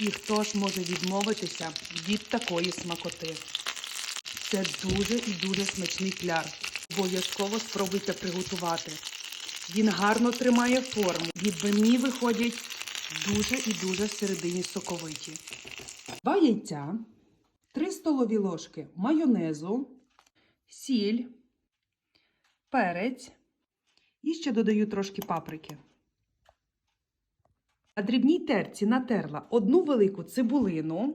І хто ж може відмовитися від такої смакоти? Це дуже і дуже смачний кляр. Обов'язково спробуйте приготувати. Він гарно тримає форму. Відбивні виходять дуже і дуже всередині соковиті. Два яйця, 3 столові ложки майонезу, сіль, перець і ще додаю трошки паприки. На дрібній терці натерла одну велику цибулину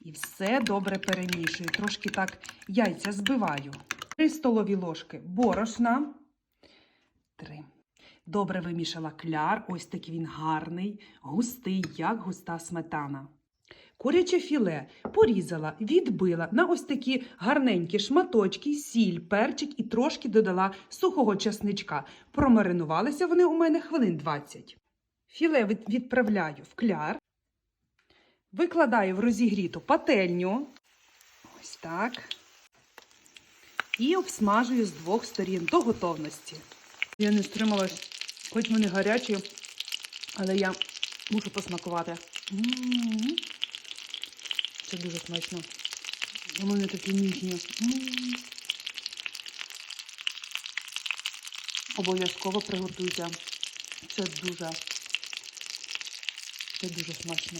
і все добре перемішую. Трошки так яйця збиваю. 3 столові ложки борошна. 3. Добре вимішала кляр. Ось такий він гарний, густий, як густа сметана. Куряче філе порізала, відбила на ось такі гарненькі шматочки, сіль, перчик і трошки додала сухого часничка. Промаринувалися вони у мене хвилин 20. Філе відправляю в кляр, викладаю в розігріту пательню. Ось так. І обсмажую з двох сторін до готовності. Я не стрималась, хоч вони гарячі, але я мушу посмакувати. М. Це дуже смачно. Вони такі ніжні. Обов'язково приготуйте. Це дуже, це дуже смачно.